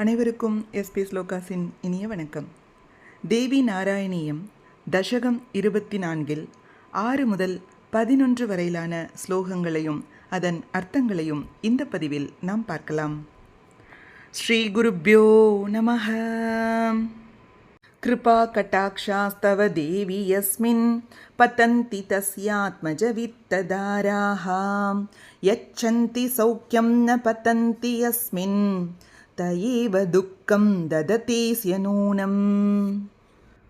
அனைவருக்கும் எஸ்பி ஸ்லோகாஸின் இனிய வணக்கம். தேவி நாராயணியம் தசகம் இருபத்தி நான்கில் ஆறு முதல் பதினொன்று வரையிலான ஸ்லோகங்களையும் அதன் அர்த்தங்களையும் இந்த பதிவில் நாம் பார்க்கலாம். ஸ்ரீ குருப்யோ நம கிருபா கட்டாக்ஷாஸ்தவ தேவி யஸ்மின் பதந்தி தஸ்யாத்மஜ வித்ததாராஹாம் யச்சந்தி சௌக்கியம் ந பதந்தி யஸ்மின். त एव दुःखं ददतेस्य नूनम्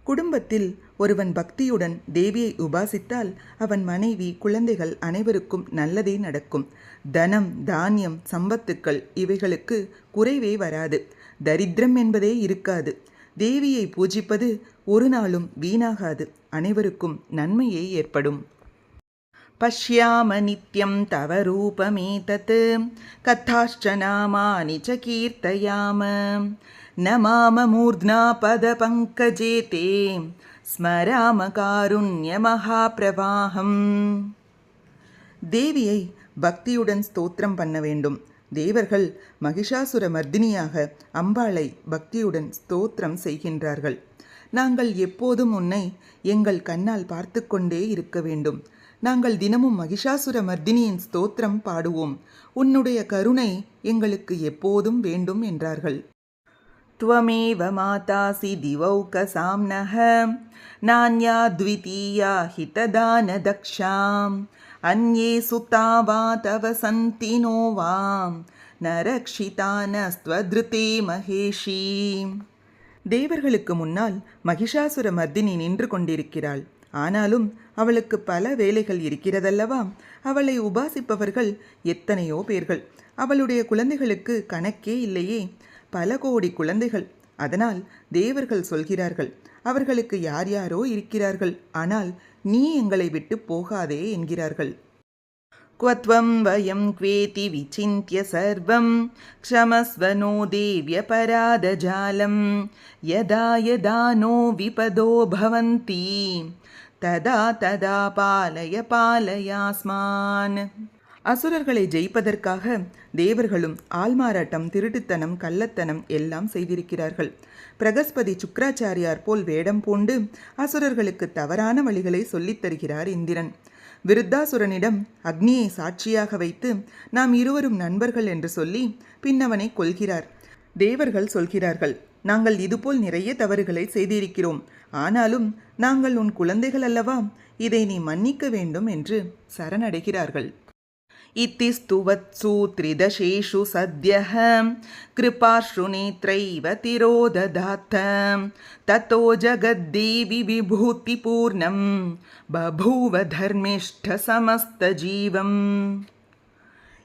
குடும்பத்தில் ஒருவன் பக்தியுடன் தேவியை உபாசித்தால் அவன் மனைவி குழந்தைகள் அனைவருக்கும் நல்லதே நடக்கும் தனம் தானியம் சம்பத்துக்கள் இவைகளுக்கு குறைவே வராது தரித்திரம் என்பதே இருக்காது தேவியை பூஜிப்பது ஒரு நாளும் வீணாகாது அனைவருக்கும் நன்மையே ஏற்படும் पश्याम नित्यं तव रूपमेतत् कथाश्च नामानि च कीर्तयाम नमाम मूर्ध्ना पदपङ्कजे ते स्मराम कारुण्यमहाप्रवाहम् தேவியை பக்தியுடன் ஸ்தோத்திரம் பண்ண வேண்டும் தேவர்கள் மகிஷாசுர மர்தினியாக அம்பாளை பக்தியுடன் ஸ்தோத்திரம் செய்கின்றார்கள் நாங்கள் எப்போதும் உன்னை எங்கள் கண்ணால் பார்த்து கொண்டே இருக்க வேண்டும் நாங்கள் தினமும் மகிஷாசுர மர்தினியின் ஸ்தோத்திரம் பாடுவோம் உன்னுடைய கருணை எங்களுக்கு எப்போதும் வேண்டும் என்றார்கள் त्वमेव मातासि दिवौकसाम्नः नान्या द्वितीया हितदानदक्षाम् अन्ये सुता वा तव सन्ति नो वां न रक्षितानस्त्वधृते महेशी தேவர்களுக்கு முன்னால் மகிஷாசுர மர்தினி நின்று கொண்டிருக்கிறாள் ஆனாலும் அவளுக்கு பல வேலைகள் இருக்கிறதல்லவா அவளை உபாசிப்பவர்கள் எத்தனையோ பேர்கள் அவளுடைய குழந்தைகளுக்கு கணக்கே இல்லையே பல கோடி குழந்தைகள் அதனால் தேவர்கள் சொல்கிறார்கள் அவர்களுக்கு யார் யாரோ இருக்கிறார்கள் ஆனால் நீ எங்களை விட்டு போகாதே என்கிறார்கள் क्वत्वं वयं क्वेति विचिन्त्य सर्वं क्षमस्व नो देव्यपराधजालं यदा यदा नो विपदो भवन्ति ததா ததா பாலய பாலயாஸ்மான். அசுரர்களை ஜெயிப்பதற்காக தேவர்களும் ஆள்மாறாட்டம் திருட்டுத்தனம் கள்ளத்தனம் எல்லாம் செய்திருக்கிறார்கள். பிரகஸ்பதி சுக்கராச்சாரியார் போல் வேடம் பூண்டு அசுரர்களுக்கு தவறான வழிகளை சொல்லித் தருகிறார் இந்திரன். விருத்தாசுரனிடம் அக்னியை சாட்சியாக வைத்து நாம் இருவரும் நண்பர்கள் என்று சொல்லி பின்னவனை கொள்கிறார் தேவர்கள் சொல்கிறார்கள் நாங்கள் இதுபோல் நிறைய தவறுகளை செய்திருக்கிறோம் ஆனாலும் நாங்கள் உன் குழந்தைகள் அல்லவா இதை நீ மன்னிக்க வேண்டும் என்று சரணடைகிறார்கள் इतिस्तुवत्सु त्रिदशेषु सद्यः कृपाश्रुनेत्रैव तिरोदधात् ततो जगद्देवि विभूतिपूर्णं बभूव धर्मिष्ठसमस्तजीवम्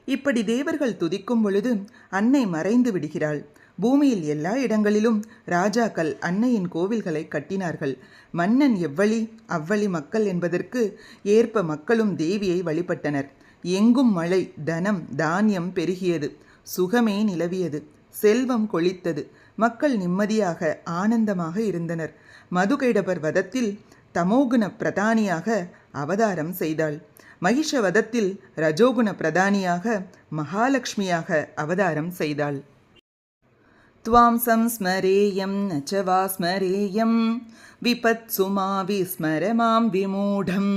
இப்படி தேவர்கள் துதிக்கும் பொழுது அன்னை மறைந்து விடுகிறாள் பூமியில் எல்லா இடங்களிலும் ராஜாக்கள் அன்னையின் கோவில்களை கட்டினார்கள். மன்னன் எவ்வழி அவ்வழி மக்கள் என்பதற்கு ஏற்ப மக்களும் தேவியை வழிபட்டனர். எங்கும் மழை தனம் தானியம் பெருகியது. சுகமே நிலவியது. செல்வம் கொளித்தது. மக்கள் நிம்மதியாக ஆனந்தமாக இருந்தனர். மதுகைடபர் வதத்தில் தமோகுண பிரதானியாக அவதாரம் செய்தாள். மகிஷ வதத்தில் ரஜோகுண பிரதானியாக மகாலட்சுமியாக அவதாரம் செய்தாள். त्वां संस्मरेयं न च वा स्मरेयं विपत्सु मा विस्मर मां विमूढम्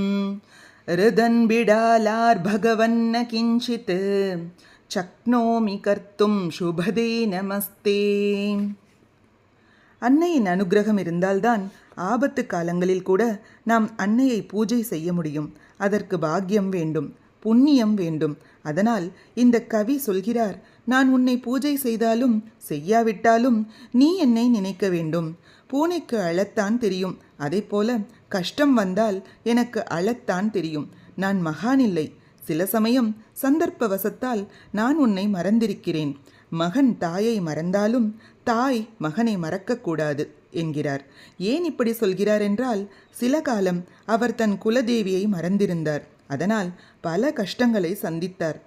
हृदन् बिडालार्भगवन्न किञ्चित् शक्नोमि कर्तुं शुभदे நமஸ்தே அன்னையின் அனுகிரகம் இருந்தால்தான் ஆபத்து காலங்களில் கூட நாம் அன்னையை பூஜை செய்ய முடியும் அதற்கு பாக்கியம் வேண்டும் புண்ணியம் வேண்டும் அதனால் இந்த கவி சொல்கிறார் நான் உன்னை பூஜை செய்தாலும் செய்யாவிட்டாலும் நீ என்னை நினைக்க வேண்டும். பூனைக்கு அழத்தான் தெரியும். அதே போல கஷ்டம் வந்தால் எனக்கு அழத்தான் தெரியும். நான் மகான் இல்லை. சில சமயம் சந்தர்ப்பவசத்தால் நான் உன்னை மறந்திருக்கிறேன். மகன் தாயை மறந்தாலும் தாய் மகனை மறக்கக்கூடாது என்கிறார். ஏன் இப்படி சொல்கிறார் என்றால் சில காலம் அவர் தன் குலதேவியை மறந்திருந்தார். அதனால் பல கஷ்டங்களை சந்தித்தார்.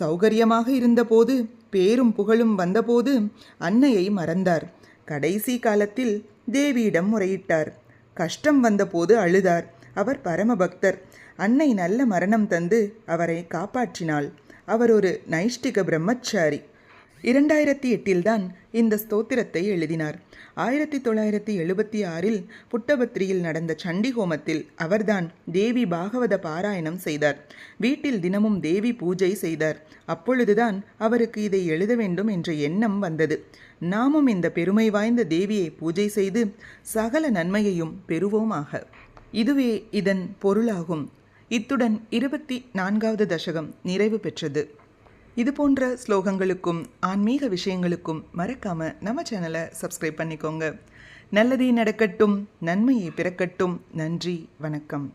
சௌகரியமாக இருந்தபோது பேரும் புகழும் வந்தபோது அன்னையை மறந்தார். கடைசி காலத்தில் தேவியிடம் முறையிட்டார். கஷ்டம் வந்தபோது அழுதார். அவர் பரமபக்தர். அன்னை நல்ல மரணம் தந்து அவரை காப்பாற்றினாள். அவர் ஒரு நைஷ்டிக பிரம்மச்சாரி. இரண்டாயிரத்தி எட்டில்தான் இந்த ஸ்தோத்திரத்தை எழுதினார். ஆயிரத்தி தொள்ளாயிரத்தி எழுபத்தி ஆறில் புட்டபத்ரியில் நடந்த சண்டி ஹோமத்தில் அவர்தான் தேவி பாகவத பாராயணம் செய்தார். வீட்டில் தினமும் தேவி பூஜை செய்தார். அப்பொழுதுதான் அவருக்கு இதை எழுத வேண்டும் என்ற எண்ணம் வந்தது. நாமும் இந்த பெருமை வாய்ந்த தேவியை பூஜை செய்து சகல நன்மையையும் பெறுவோமாக. இதுவே இதன் பொருளாகும். இத்துடன் இருபத்தி நான்காவது தசகம் நிறைவு பெற்றது. இது போன்ற ஸ்லோகங்களுக்கும் ஆன்மீக விஷயங்களுக்கும் மறக்காம நம்ம சேனலை சப்ஸ்கிரைப் பண்ணிக்கோங்க. நல்லதே நடக்கட்டும் நன்மையை பிறக்கட்டும். நன்றி வணக்கம்.